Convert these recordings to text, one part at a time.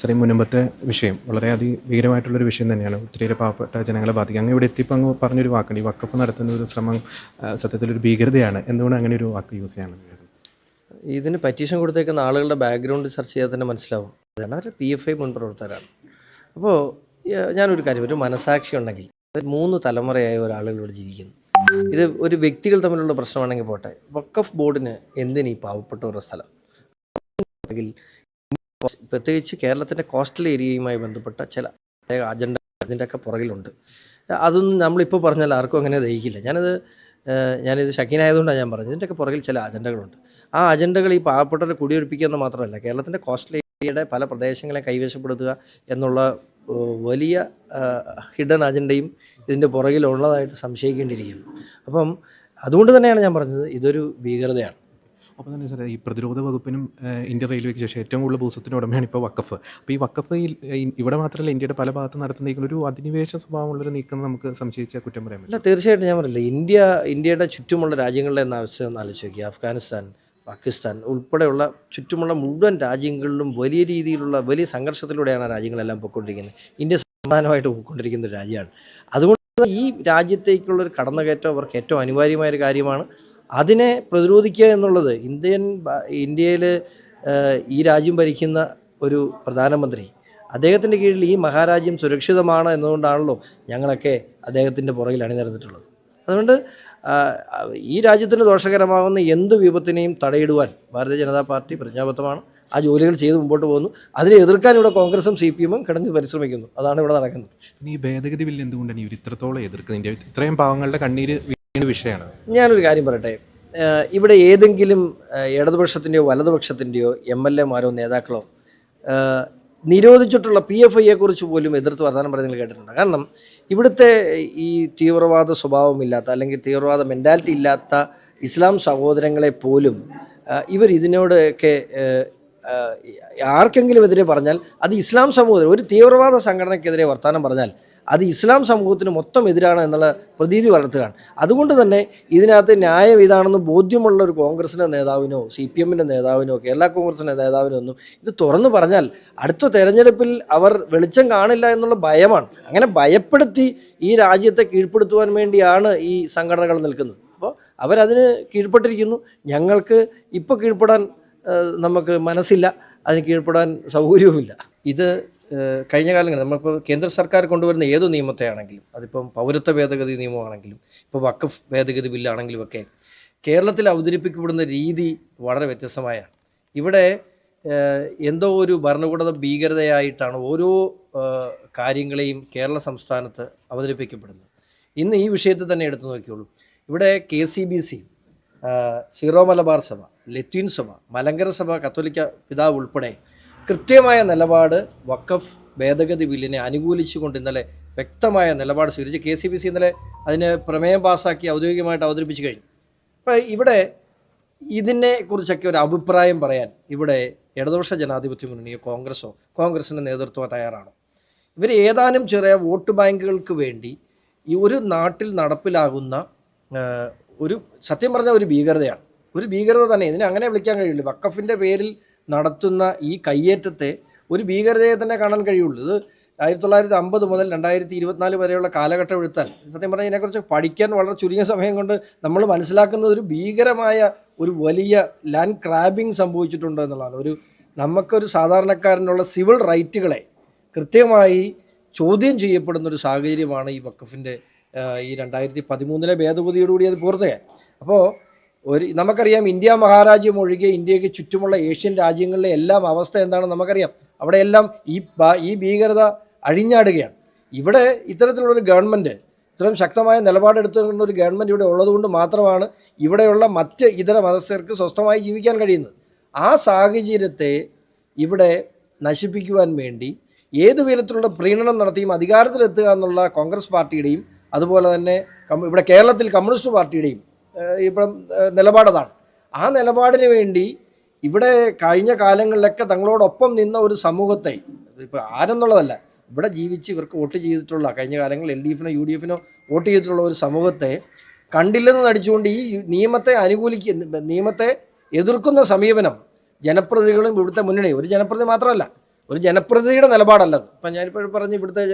സാറേ മുൻപത്തെ വിഷയം വളരെ അതിഭീകരമായിട്ടുള്ളൊരു വിഷയം തന്നെയാണ്. ഒത്തിരിയേറെ പാവപ്പെട്ട ജനങ്ങളെ ബാധിക്കുക അങ്ങ് ഇവിടെ എത്തിയപ്പോൾ അങ്ങ് പറഞ്ഞൊരു വാക്കുണ്ട്. ഈ വക്കപ്പ് നടത്തുന്ന ഒരു ശ്രമം സത്യത്തിലൊരു ഭീകരതയാണ്. എന്തുകൊണ്ട് അങ്ങനെ ഒരു വാക്ക് യൂസ് ചെയ്യണം ഇതിന് പറ്റീഷൻ കൊടുത്തേക്കുന്ന ആളുകളുടെ ബാക്ക്ഗ്രൗണ്ട് ചർച്ച ചെയ്താൽ തന്നെ മനസ്സിലാവും. അതാണ് അവർ പി എഫ് ഐ മുൻ പ്രവർത്തകരാണ് അപ്പോൾ ഞാനൊരു കാര്യം ഒരു മനസാക്ഷി ഉണ്ടെങ്കിൽ മൂന്ന് തലമുറയായ ഒരാളുകൾ ഇവിടെ ജീവിക്കുന്നു. ഇത് ഒരു വ്യക്തികൾ തമ്മിലുള്ള പ്രശ്നമാണെങ്കിൽ പോട്ടെ വക്കഫ് ബോർഡിന് എന്തിനീ പാവപ്പെട്ട ഒരു സ്ഥലം? പ്രത്യേകിച്ച് കേരളത്തിന്റെ കോസ്റ്റൽ ഏരിയയുമായി ബന്ധപ്പെട്ട ചില പ്രത്യേക അജണ്ട അതിന്റെയൊക്കെ പുറകിലുണ്ട്. അതൊന്നും നമ്മളിപ്പോൾ പറഞ്ഞാൽ ആർക്കും അങ്ങനെ ദഹിക്കില്ല. ഞാനത് ഞാനിത് ശക്കീനായതുകൊണ്ടാണ് ഞാൻ പറഞ്ഞത്. ഇതിന്റെയൊക്കെ പുറകിൽ ചില അജണ്ടകളുണ്ട് ആ അജണ്ടകൾ ഈ പാവപ്പെട്ടവരെ കുടിയൊഴിപ്പിക്കുക എന്ന് മാത്രമല്ല കേരളത്തിന്റെ കോസ്റ്റൽ ഏരിയയുടെ പല പ്രദേശങ്ങളെ കൈവശപ്പെടുത്തുക എന്നുള്ള വലിയ ഹിഡൻ അജണ്ടയും ഇതിന്റെ പുറകിലുള്ളതായിട്ട് സംശയിക്കേണ്ടിയിരിക്കുന്നു. അപ്പം അതുകൊണ്ട് തന്നെയാണ് ഞാൻ പറഞ്ഞത് ഇതൊരു ഭീകരതയാണ്. അപ്പോൾ തന്നെ സാറേ ഈ പ്രതിരോധ വകുപ്പിനും ഇന്ത്യൻ റെയിൽവേക്ക് ശേഷം ഏറ്റവും കൂടുതൽ ഭൂസ്വത്തിന് ഉടമയാണ് ഇപ്പോൾ വക്കഫ് അപ്പോൾ ഈ വക്കഫ് ഇവിടെ മാത്രമല്ല ഇന്ത്യയുടെ പല ഭാഗത്ത് നടത്തുന്ന ഒരു അധിനിവേശ സ്വഭാവമുള്ളൊരു നീക്കം നമുക്ക് സംശയിച്ച കുറ്റം പറയാൻ പറ്റില്ല തീർച്ചയായിട്ടും ഞാൻ പറയില്ല ഇന്ത്യ ഇന്ത്യയുടെ ചുറ്റുമുള്ള രാജ്യങ്ങളുടെ എന്ന അവസ്ഥ ഒന്ന് ആലോചിച്ച് നോക്കി അഫ്ഗാനിസ്ഥാൻ പാകിസ്ഥാൻ ഉൾപ്പെടെയുള്ള ചുറ്റുമുള്ള മുഴുവൻ രാജ്യങ്ങളിലും വലിയ രീതിയിലുള്ള വലിയ സംഘർഷത്തിലൂടെയാണ് രാജ്യങ്ങളെല്ലാം പോയിക്കൊണ്ടിരിക്കുന്നത്. ഇന്ത്യ സമാധാനമായിട്ട് പോയിക്കൊണ്ടിരിക്കുന്ന ഒരു രാജ്യമാണ്. അതുകൊണ്ട് ഈ രാജ്യത്തേക്കുള്ള ഒരു കടന്നുകയറ്റം അവർക്ക് ഏറ്റവും അനിവാര്യമായ ഒരു കാര്യമാണ്. അതിനെ പ്രതിരോധിക്കുക എന്നുള്ളത് ഇന്ത്യൻ ഇന്ത്യയിൽ ഈ രാജ്യം ഭരിക്കുന്ന ഒരു പ്രധാനമന്ത്രി. അദ്ദേഹത്തിന്റെ കീഴിൽ ഈ മഹാരാജ്യം സുരക്ഷിതമാണ് എന്നതുകൊണ്ടാണല്ലോ ഞങ്ങളൊക്കെ അദ്ദേഹത്തിന്റെ പുറകിൽ അണിനിരന്നിട്ടുള്ളത്. അതുകൊണ്ട് ഈ രാജ്യത്തിന് ദോഷകരമാകുന്ന എന്ത് വിപത്തിനെയും തടയിടുവാൻ ഭാരതീയ ജനതാ പാർട്ടി പ്രജ്ഞാബദ്ധമാണ് ആ ജോലികൾ ചെയ്ത് മുമ്പോട്ട് പോകുന്നു. അതിനെ എതിർക്കാൻ ഇവിടെ കോൺഗ്രസും സി പി എമ്മും കിടന്ന് പരിശ്രമിക്കുന്നു. അതാണ് ഇവിടെ നടക്കുന്നത്. ഈ ഭേദഗതി ബില്ല് എന്തുകൊണ്ടാണ് ഇവർ ഇത്രത്തോളം എതിർക്കുന്നത്? ഇത്രയും പാവങ്ങളുടെ കണ്ണീര് വിഷയമാണ്. ഞാനൊരു കാര്യം പറയട്ടെ. ഇവിടെ ഏതെങ്കിലും ഇടതുപക്ഷത്തിന്റെയോ വലതുപക്ഷത്തിന്റെയോ എം എൽ എമാരോ നേതാക്കളോ നിരോധിച്ചിട്ടുള്ള പി എഫ് ഐയെ കുറിച്ച് പോലും എതിർത്ത് വർത്തമാനം പറയുന്നത് കേട്ടിട്ടുണ്ട്? കാരണം ഇവിടുത്തെ ഈ തീവ്രവാദ സ്വഭാവമില്ലാത്ത അല്ലെങ്കിൽ തീവ്രവാദ മെന്റാലിറ്റി ഇല്ലാത്ത ഇസ്ലാം സഹോദരങ്ങളെ പോലും ഇവർ ഇതിനോടൊക്കെ ആർക്കെങ്കിലും എതിരെ പറഞ്ഞാൽ അത് ഇസ്ലാം സമൂഹം ഒരു തീവ്രവാദ സംഘടനയ്ക്കെതിരെ വർത്തമാനം പറഞ്ഞാൽ അത് ഇസ്ലാം സമൂഹത്തിന് മൊത്തം എതിരാണ് എന്നുള്ള പ്രതീതി വളർത്തുകയാണ്. അതുകൊണ്ട് തന്നെ ഇതിനകത്ത് ന്യായം ഇതാണെന്ന് ബോധ്യമുള്ള ഒരു കോൺഗ്രസിന്റെ നേതാവിനോ സി പി എമ്മിന്റെ നേതാവിനോ കേരള കോൺഗ്രസിന്റെ നേതാവിനോ ഒന്നും ഇത് തുറന്നു പറഞ്ഞാൽ അടുത്ത തെരഞ്ഞെടുപ്പിൽ അവർ വെളിച്ചം കാണില്ല എന്നുള്ള ഭയമാണ്. അങ്ങനെ ഭയപ്പെടുത്തി ഈ രാജ്യത്തെ കീഴ്പ്പെടുത്തുവാൻ വേണ്ടിയാണ് ഈ സംഘടനകൾ നിൽക്കുന്നത്. അപ്പോൾ അവരതിന് കീഴ്പ്പെട്ടിരിക്കുന്നു. ഞങ്ങൾക്ക് ഇപ്പോൾ കീഴ്പ്പെടാൻ നമുക്ക് മനസ്സില്ല. അതിന് കീഴ്പ്പെടാൻ സൗകര്യവുമില്ല. ഇത് കഴിഞ്ഞ കാലങ്ങളിൽ നമ്മളിപ്പോൾ കേന്ദ്ര സർക്കാർ കൊണ്ടുവരുന്ന ഏത് നിയമത്തെ ആണെങ്കിലും അതിപ്പം പൗരത്വ ഭേദഗതി നിയമമാണെങ്കിലും ഇപ്പോൾ വക്കഫ് ഭേദഗതി ബില്ലാണെങ്കിലും ഒക്കെ കേരളത്തിൽ അവതരിപ്പിക്കപ്പെടുന്ന രീതി വളരെ വ്യത്യസ്തമായാണ്. ഇവിടെ എന്തോ ഒരു ഭരണകൂട ഭീകരതയായിട്ടാണ് ഓരോ കാര്യങ്ങളെയും കേരള സംസ്ഥാനത്ത് അവതരിപ്പിക്കപ്പെടുന്നത്. ഇന്ന് ഈ വിഷയത്തിൽ തന്നെ എടുത്തു നോക്കിയോളൂ ഇവിടെ K C B C Syro Malabar സഭ ലത്തീൻ സഭ മലങ്കര സഭ കത്തോലിക്ക പിതാവ് ഉൾപ്പെടെ കൃത്യമായ നിലപാട് വഖഫ് ഭേദഗതി ബില്ലിനെ അനുകൂലിച്ചുകൊണ്ട് ഇന്നലെ വ്യക്തമായ നിലപാട് സ്വീകരിച്ച് കെ സി ബി സി ഇന്നലെ അതിന് പ്രമേയം പാസ്സാക്കി ഔദ്യോഗികമായിട്ട് അവതരിപ്പിച്ചു കഴിഞ്ഞു. അപ്പോൾ ഇവിടെ ഇതിനെക്കുറിച്ചൊക്കെ ഒരു അഭിപ്രായം പറയാൻ ഇവിടെ ഇടതുപക്ഷ ജനാധിപത്യ മുന്നണിയോ കോൺഗ്രസോ കോൺഗ്രസിന്റെ നേതൃത്വം തയ്യാറാണോ? ഇവർ ഏതാനും ചെറിയ വോട്ട് ബാങ്കുകൾക്ക് വേണ്ടി ഈ ഒരു നാട്ടിൽ നടപ്പിലാകുന്ന ഒരു സത്യം പറഞ്ഞ ഒരു ഭീകരതയാണ്. ഒരു ഭീകരത തന്നെ. ഇതിനെ അങ്ങനെ വിളിക്കാൻ കഴിയുള്ളൂ വക്കഫിന്റെ പേരിൽ നടത്തുന്ന ഈ കയ്യേറ്റത്തെ ഒരു ഭീകരതയെ തന്നെ കാണാൻ കഴിയുള്ളൂ. ഇത് ആയിരത്തി തൊള്ളായിരത്തി അമ്പത് മുതൽ രണ്ടായിരത്തി ഇരുപത്തിനാല് വരെയുള്ള കാലഘട്ടം എടുത്താൽ സത്യം പറഞ്ഞാൽ ഇതിനെക്കുറിച്ച് പഠിക്കാൻ വളരെ ചുരുങ്ങിയ സമയം കൊണ്ട് നമ്മൾ മനസ്സിലാക്കുന്നത് ഒരു ഭീകരമായ ഒരു വലിയ ലാൻഡ് ക്രാബിംഗ് സംഭവിച്ചിട്ടുണ്ട് എന്നുള്ളതാണ്. ഒരു നമുക്കൊരു സാധാരണക്കാരനുള്ള സിവിൽ റൈറ്റുകളെ കൃത്യമായി ചോദ്യം ചെയ്യപ്പെടുന്ന ഒരു സാഹചര്യമാണ് ഈ വക്കഫിന്റെ ഈ രണ്ടായിരത്തി പതിമൂന്നിലെ ഭേദഗതിയോടുകൂടി അത് പൂർത്തിയായി അപ്പോൾ ഒരു നമുക്കറിയാം ഇന്ത്യ മഹാരാജ്യം ഒഴികെ ഇന്ത്യയ്ക്ക് ചുറ്റുമുള്ള ഏഷ്യൻ രാജ്യങ്ങളിലെ എല്ലാം അവസ്ഥ എന്താണെന്ന് നമുക്കറിയാം. അവിടെയെല്ലാം ഈ ഈ ഭീകരത അഴിഞ്ഞാടുകയാണ്. ഇവിടെ ഇത്തരത്തിലുള്ളൊരു ഗവൺമെന്റ് ഇത്രയും ശക്തമായ നിലപാടെടുത്തുകൊണ്ട് ഒരു ഗവൺമെന്റ് ഇവിടെ ഉള്ളതുകൊണ്ട് മാത്രമാണ് ഇവിടെയുള്ള മറ്റ് ഇതര മതസ്ഥർക്ക് സ്വസ്ഥമായി ജീവിക്കാൻ കഴിയുന്നത്. ആ സാഹചര്യത്തെ ഇവിടെ നശിപ്പിക്കുവാൻ വേണ്ടി ഏത് വിധത്തിലുള്ള പ്രീണനം നടത്തിയും അധികാരത്തിലെത്തുക എന്നുള്ള കോൺഗ്രസ് പാർട്ടിയുടെയും അതുപോലെ തന്നെ ഇവിടെ കേരളത്തിൽ കമ്മ്യൂണിസ്റ്റ് പാർട്ടിയുടെയും ഇപ്പം നിലപാടതാണ് ആ നിലപാടിന് വേണ്ടി ഇവിടെ കഴിഞ്ഞ കാലങ്ങളിലൊക്കെ തങ്ങളോടൊപ്പം നിന്ന ഒരു സമൂഹത്തെ ഇപ്പം ആരെന്നുള്ളതല്ല ഇവിടെ ജീവിച്ച് ഇവർക്ക് വോട്ട് ചെയ്തിട്ടുള്ള കഴിഞ്ഞ കാലങ്ങളിൽ എൽ ഡി എഫിനോ യു ഡി എഫിനോ വോട്ട് ചെയ്തിട്ടുള്ള ഒരു സമൂഹത്തെ കണ്ടില്ലെന്ന് നടിച്ചുകൊണ്ട് ഈ നിയമത്തെ അനുകൂലിക്കുക നിയമത്തെ എതിർക്കുന്ന സമീപനം ജനപ്രതിനിധികളും ഇവിടുത്തെ മുന്നണി ഒരു ജനപ്രതി മാത്രമല്ല ഒരു ജനപ്രതിനിധിയുടെ നിലപാടല്ലത്. ഇപ്പം ഞാനിപ്പോൾ പറഞ്ഞ് ഇവിടുത്തെ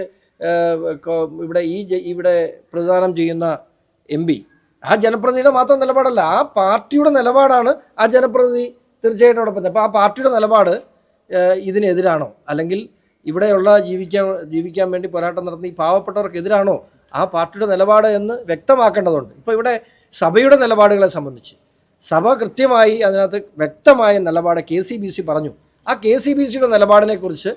ഇവിടെ ഈ ഇവിടെ പ്രതിദാനം ചെയ്യുന്ന എം ആ ജനപ്രതിനിധിയുടെ മാത്രം നിലപാടല്ല ആ പാർട്ടിയുടെ നിലപാടാണ് ആ ജനപ്രതിനിധി തീർച്ചയായിട്ടും അവിടെ അപ്പോൾ ആ പാർട്ടിയുടെ നിലപാട് ഇതിനെതിരാണോ? അല്ലെങ്കിൽ ഇവിടെയുള്ള ജീവിക്കാൻ ജീവിക്കാൻ വേണ്ടി പോരാട്ടം നടത്തുന്ന ഈ പാവപ്പെട്ടവർക്കെതിരാണോ ആ പാർട്ടിയുടെ നിലപാട് എന്ന് വ്യക്തമാക്കേണ്ടതുണ്ട്. ഇപ്പോൾ ഇവിടെ സഭയുടെ നിലപാടുകളെ സംബന്ധിച്ച് സഭ കൃത്യമായി അതിനകത്ത് വ്യക്തമായ നിലപാട് കെ സി ബി സി പറഞ്ഞു. ആ കെ സി ബി സിയുടെ നിലപാടിനെക്കുറിച്ച്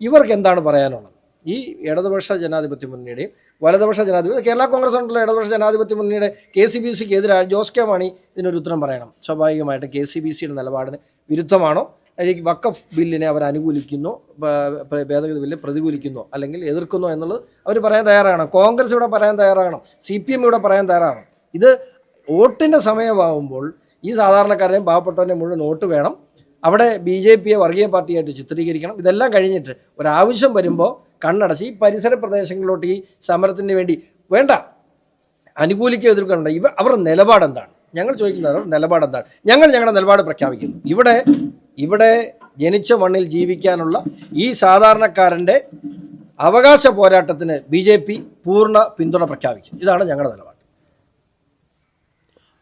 ഇവർക്ക് എന്താണ് പറയാനുള്ളത്? ഈ ഇടതുപക്ഷ ജനാധിപത്യ മുന്നണിയുടെയും വലതുപക്ഷ ജനാധിപത്യം കേരള കോൺഗ്രസ് ഉണ്ടല്ലോ ഇടതുപക്ഷ ജനാധിപത്യ മുന്നണിയുടെ കെ സി ബി സിക്ക് എതിരായ ജോസ് കെ മാണി ഇതിനൊരു ഉത്തരം പറയണം. സ്വാഭാവികമായിട്ട് കെ സി ബി സിയുടെ നിലപാടിന് വിരുദ്ധമാണോ? അല്ലെങ്കിൽ വക്കഫ് ബില്ലിനെ അവർ അനുകൂലിക്കുന്നു ഭേദഗതി ബില്ല് പ്രതികൂലിക്കുന്നു അല്ലെങ്കിൽ എതിർക്കുന്നു എന്നുള്ളത് അവർ പറയാൻ തയ്യാറാണ് കോൺഗ്രസ് ഇവിടെ പറയാൻ തയ്യാറാകണം. സി പി എം ഇവിടെ പറയാൻ തയ്യാറാകണം. ഇത് വോട്ടിന്റെ സമയമാകുമ്പോൾ ഈ സാധാരണക്കാരെയും പാവപ്പെട്ടവരെയും മുഴുവൻ വോട്ട് വേണം. അവിടെ ബി ജെ പിയെ വർഗീയ പാർട്ടിയായിട്ട് ചിത്രീകരിക്കണം. ഇതെല്ലാം കഴിഞ്ഞിട്ട് ഒരാവശ്യം വരുമ്പോൾ കണ്ണടച്ച് ഈ പരിസര പ്രദേശങ്ങളിലോട്ട് ഈ സമരത്തിന് വേണ്ടി വേണ്ട. അനുകൂലിക്കുക എതിർക്കാനുണ്ട്. ഇവ അവരുടെ നിലപാട് എന്താണ് ഞങ്ങൾ ചോദിക്കുന്നത് അവരുടെ നിലപാട് എന്താണ് ഞങ്ങൾ ഞങ്ങളുടെ നിലപാട് പ്രഖ്യാപിക്കുന്നു. ഇവിടെ ഇവിടെ ജനിച്ച മണ്ണിൽ ജീവിക്കാനുള്ള ഈ സാധാരണക്കാരന്റെ അവകാശ പോരാട്ടത്തിന് ബി പൂർണ പിന്തുണ പ്രഖ്യാപിക്കും. ഇതാണ് ഞങ്ങളുടെ നിലപാട്.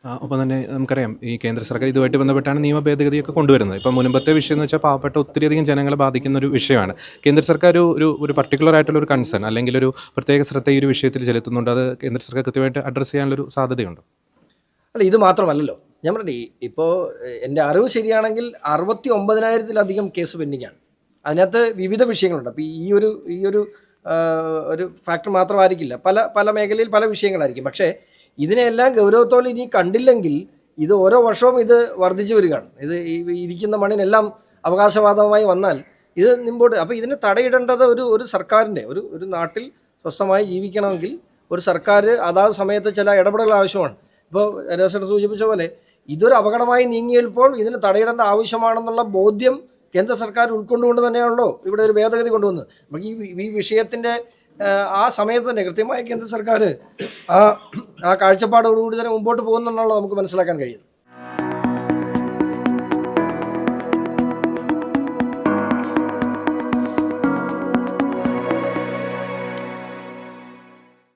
ഒപ്പം തന്നെ നമുക്കറിയാം ഈ കേന്ദ്ര സർക്കാർ ഇതുമായിട്ട് ബന്ധപ്പെട്ടാണ് നിയമ ഭേദഗതിയൊക്കെ കൊണ്ടുവരുന്നത്. ഇപ്പം മുൻപത്തെ വിഷയം എന്ന് വെച്ചാൽ പാവപ്പെട്ട ഒത്തിരിയധികം ജനങ്ങളെ ബാധിക്കുന്ന ഒരു വിഷയമാണ്. കേന്ദ്ര സർക്കാർ ഒരു ഒരു പർട്ടിക്കുലർ ആയിട്ടുള്ള ഒരു കൺസേൺ അല്ലെങ്കിൽ ഒരു പ്രത്യേക ശ്രദ്ധ ഈ ഒരു വിഷയത്തിൽ ചെലുത്തുന്നുണ്ട്. അത് കേന്ദ്ര സർക്കാർ കൃത്യമായിട്ട് അഡ്രസ്സ് ചെയ്യാനുള്ളൊരു സാധ്യതയുണ്ട്? അല്ല ഇത് മാത്രമല്ലല്ലോ. ഞാൻ പറഞ്ഞേ ഇപ്പോൾ എന്റെ അറിവ് ശരിയാണെങ്കിൽ അറുപത്തി ഒമ്പതിനായിരത്തിലധികം കേസ് പെൻഡിംഗ് ആണ് അതിനകത്ത് വിവിധ വിഷയങ്ങളുണ്ട്. അപ്പോൾ ഈ ഒരു ഈ ഒരു ഒരു ഫാക്ടർ മാത്രമായിരിക്കില്ല. പല പല മേഖലയിൽ പല വിഷയങ്ങളായിരിക്കും. പക്ഷേ ഇതിനെല്ലാം ഗൗരവത്തോടെ ഇനി കണ്ടില്ലെങ്കിൽ ഇത് ഓരോ വർഷവും ഇത് വർദ്ധിച്ചു വരികയാണ്. ഇത് ഇരിക്കുന്ന മണ്ണിനെല്ലാം അവകാശവാദമായി വന്നാൽ ഇത് മുമ്പോട്ട് അപ്പോൾ ഇതിന് തടയിടേണ്ടത് ഒരു ഒരു സർക്കാരിന്റെ ഒരു ഒരു നാട്ടിൽ സ്വസ്ഥമായി ജീവിക്കണമെങ്കിൽ ഒരു സർക്കാർ അതാത് സമയത്ത് ചില ഇടപെടൽ ആവശ്യമാണ്. ഇപ്പോൾ രേഷൻ സൂചിപ്പിച്ച പോലെ ഇതൊരു അപകടമായി നീങ്ങിയപ്പോൾ ഇതിന് തടയിടേണ്ട ആവശ്യമാണെന്നുള്ള ബോധ്യം കേന്ദ്ര സർക്കാർ ഉൾക്കൊണ്ടുകൊണ്ട് തന്നെയാണല്ലോ ഇവിടെ ഒരു ഭേദഗതി കൊണ്ടുവന്നത്. നമുക്ക് ഈ ഈ വിഷയത്തിന്റെ ആ സമയത്ത് തന്നെ കൃത്യമായി കേന്ദ്ര സർക്കാർ ആ ആ കാഴ്ചപ്പാടോടുകൂടി തന്നെ മുമ്പോട്ട് പോകുന്നുണ്ടല്ലോ നമുക്ക് മനസ്സിലാക്കാൻ കഴിയുന്നത്.